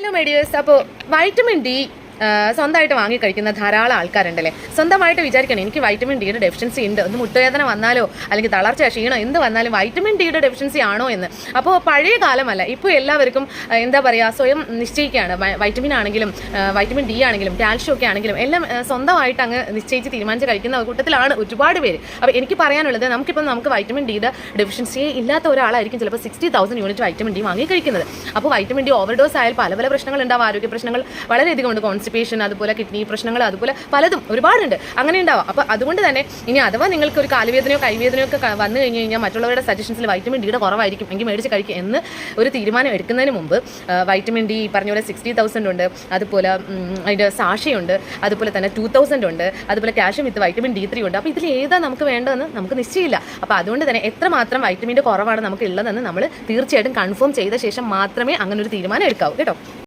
Hello മെഡിയേഴ്സ് അപ്പോൾ vitamin D സ്വന്തമായിട്ട് വാങ്ങി കഴിക്കുന്ന ധാരാളം ആൾക്കാരുണ്ടല്ലേ? സ്വന്തമായിട്ട് വിചാരിക്കണം എനിക്ക് വൈറ്റമിൻ ഡിയുടെ ഡെഫിഷ്യൻസി ഉണ്ട്. ഒന്ന് മുട്ടുവേദന വന്നാലോ അല്ലെങ്കിൽ തളർച്ച ക്ഷീണം എന്ത് വന്നാലും വൈറ്റമിൻ ഡിയുടെ ഡെഫിഷ്യൻസി ആണോ എന്ന്. അപ്പോൾ പഴയ കാലമല്ല ഇപ്പോൾ എല്ലാവർക്കും എന്താ പറയുക സ്വയം നിശ്ചയിക്കുകയാണ്. വൈറ്റമിൻ ആണെങ്കിലും വൈറ്റമിൻ ഡി ആണെങ്കിലും കാൽഷ്യം ഒക്കെ ആണെങ്കിലും എല്ലാം സ്വന്തമായിട്ട് അങ്ങ് നിശ്ചയിച്ച് തീരുമാനിച്ച് കഴിക്കുന്ന കൂട്ടത്തിലാണ് ഒരുപാട് പേര്. അപ്പോൾ എനിക്ക് പറയാനുള്ളത് നമുക്കിപ്പോൾ നമുക്ക് വൈറ്റമിൻ ഡിയുടെ ഡെഫിഷ്യൻസിയെ ഇല്ലാത്ത ഒരാളായിരിക്കും ചിലപ്പോൾ sixty thousand unit vitamin D വാങ്ങി കഴിക്കുന്നത്. അപ്പോൾ വൈറ്റമിൻ ഡി ഓവർഡോസ് ആയാൽ പല പല പ്രശ്നങ്ങൾ ഉണ്ടാവും ആരോഗ്യ പ്രശ്നങ്ങൾ വളരെയധികം ഉണ്ട് കോൺസ്റ്റിപ്പേഷൻ അതുപോലെ കിഡ്നി പ്രശ്നങ്ങൾ അതുപോലെ പലതും ഒരുപാടുണ്ട്. അങ്ങനെ ഉണ്ടാവും. അപ്പോൾ അതുകൊണ്ട് തന്നെ ഇനി അഥവാ നിങ്ങൾക്ക് ഒരു കാലുവേദനയോ കൈവേദനയോ ഒക്കെ വന്നു കഴിഞ്ഞ് കഴിഞ്ഞാൽ മറ്റുള്ളവരുടെ സജഷൻസിൽ വൈറ്റമിൻ ഡിയുടെ കുറവായിരിക്കും എങ്കിൽ മേടിച്ച് കഴിക്കുക എന്ന് ഒരു തീരുമാനം എടുക്കുന്നതിന് മുമ്പ് വൈറ്റമിൻ ഡി പറഞ്ഞ പോലെ സിക്സ്റ്റി തൗസൻഡ് ഉണ്ട്. അതുപോലെ അതിന്റെ സാക്ഷിയുണ്ട് അതുപോലെ തന്നെ ടു തൗസൻഡ് ഉണ്ട്. അതുപോലെ calcium with vitamin D three ഉണ്ട്. അപ്പോൾ ഇതിൽ ഏതാ നമുക്ക് വേണ്ടതെന്ന് നമുക്ക് നിശ്ചയമില്ല. അപ്പോൾ അതുകൊണ്ട് തന്നെ എത്രമാത്രം വൈറ്റമിന്റെ കുറവാണ് നമുക്ക് ഉള്ളതെന്ന് നമ്മൾ തീർച്ചയായിട്ടും കൺഫേം ചെയ്ത ശേഷം മാത്രമേ അങ്ങനെ ഒരു തീരുമാനം എടുക്കാവൂ. കേട്ടോ?